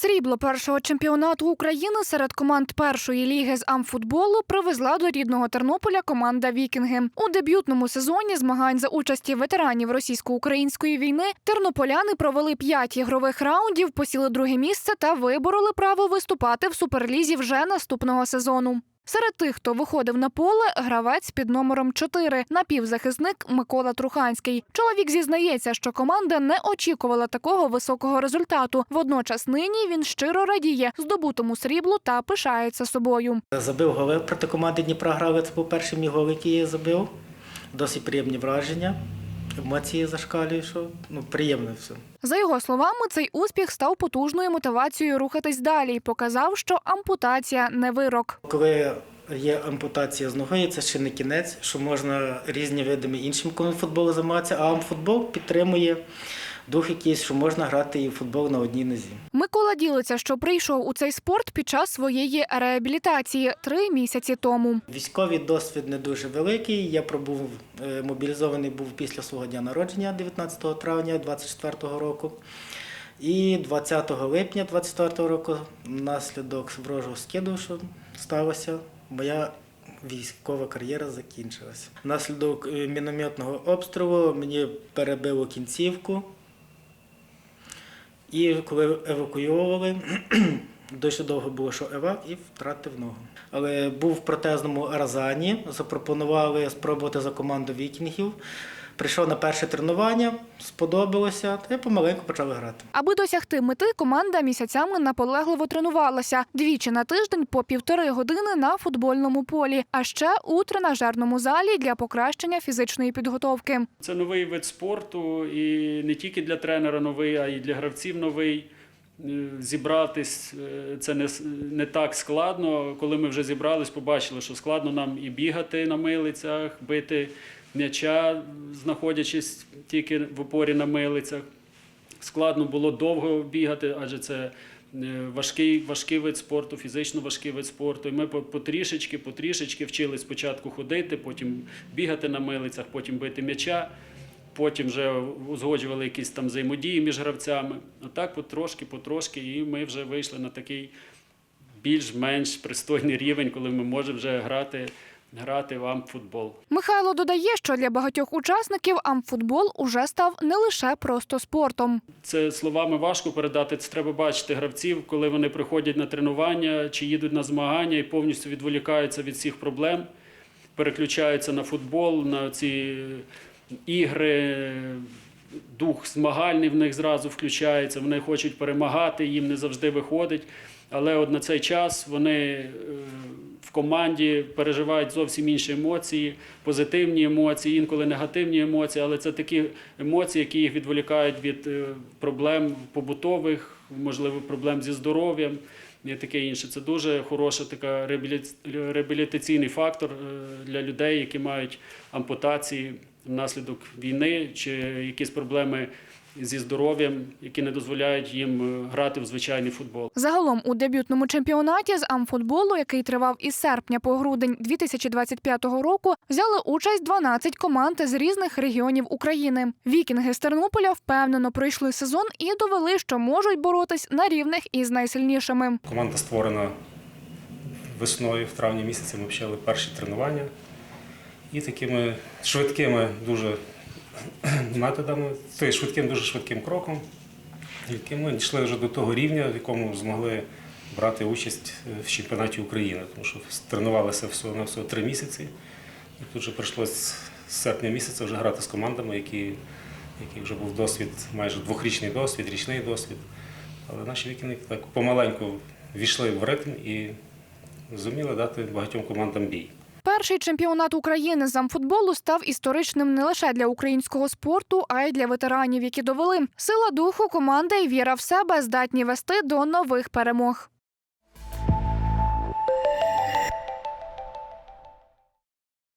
Срібло першого чемпіонату України серед команд першої ліги з амфутболу привезла до рідного Тернополя команда Вікінги. У дебютному сезоні змагань за участі ветеранів російсько-української війни тернополяни провели п'ять ігрових раундів, посіли друге місце та вибороли право виступати в суперлізі вже наступного сезону. Серед тих, хто виходив на поле, гравець під номером 4 – напівзахисник Микола Труханський. Чоловік зізнається, що команда не очікувала такого високого результату. Водночас нині він щиро радіє здобутому сріблу та пишається собою. Забив голи проти команди Дніпра грали. Це був перший мій гол, який я забив. Досить приємні враження. Емоції зашкалюють, що ну, приємно все. За його словами, цей успіх став потужною мотивацією рухатись далі і показав, що ампутація не вирок. Коли є ампутація з ноги, це ще не кінець, що можна різні видами іншим футболу займатися, а амфутбол підтримує дух якийсь, що можна грати і в футбол на одній нозі. Микола ділиться, що прийшов у цей спорт під час своєї реабілітації три місяці тому. Військовий досвід не дуже великий. Я пробув е, мобілізований був після свого дня народження, 19 травня 24 року. І 20 липня 24 року, внаслідок ворожого скиду, що сталося, моя військова кар'єра закінчилася. Внаслідок е, мінометного обстрілу мені перебило кінцівку. І коли евакуювали, дуже довго було, що евак, і втратив ногу. Але був в протезному Арзані, запропонували спробувати за команду вікінгів. Прийшов на перше тренування, сподобалося, та я помаленьку почав грати. Аби досягти мети, команда місяцями наполегливо тренувалася двічі на тиждень по півтори години на футбольному полі, а ще у тренажерному залі для покращення фізичної підготовки. Це новий вид спорту, і не тільки для тренера новий, а й для гравців новий. Е, Зібратись е, це не, не так складно. Коли ми вже зібрались, побачили, що складно нам і бігати на милицях, бити м'яча, знаходячись тільки в опорі на милицях. Складно було довго бігати, адже це е, важкий, важкий вид спорту, фізично важкий вид спорту. І ми потрішечки, потрішечки вчили спочатку ходити, потім бігати на милицях, потім бити м'яча, потім вже узгоджували якісь там взаємодії між гравцями. Отак потрошки, потрошки, і ми вже вийшли на такий більш-менш пристойний рівень, коли ми можемо вже грати, грати в амфутбол. Михайло додає, що для багатьох учасників амфутбол уже став не лише просто спортом. Це словами важко передати. Це треба бачити гравців, коли вони приходять на тренування чи їдуть на змагання і повністю відволікаються від всіх проблем, переключаються на футбол, на ці ігри. Дух змагальний в них зразу включається. Вони хочуть перемагати, їм не завжди виходить. Але от на цей час вони е, команді переживають зовсім інші емоції, позитивні емоції, інколи негативні емоції, але це такі емоції, які їх відволікають від е, проблем побутових, можливо, проблем зі здоров'ям і таке інше. Це дуже хороший така реабілітаційний фактор е, для людей, які мають ампутації внаслідок війни чи якісь проблеми зі здоров'ям, які не дозволяють їм е, грати в звичайний футбол. Загалом у дебютному чемпіонаті з амфутболу, який тривав із серпня по грудень 2025 року, взяли участь 12 команд з різних регіонів України. Вікінги з Тернополя впевнено пройшли сезон і довели, що можуть боротись на рівних із найсильнішими. Команда створена весною, в травні місяці ми почали перші тренування. І такими швидкими дуже методами, тобто швидким, дуже швидким кроком, яким ми дійшли вже до того рівня, в якому змогли брати участь в чемпіонаті України, тому що тренувалися всього на всього три місяці. І тут вже прийшлося з серпня місяця вже грати з командами, які, які вже був досвід, майже двохрічний досвід, річний досвід. Але наші вікінги так помаленьку війшли в ритм і зуміли дати багатьом командам бій. Перший чемпіонат України з амфутболу став історичним не лише для українського спорту, а й для ветеранів, які довели сила духу команди і віра в себе здатні вести до нових перемог.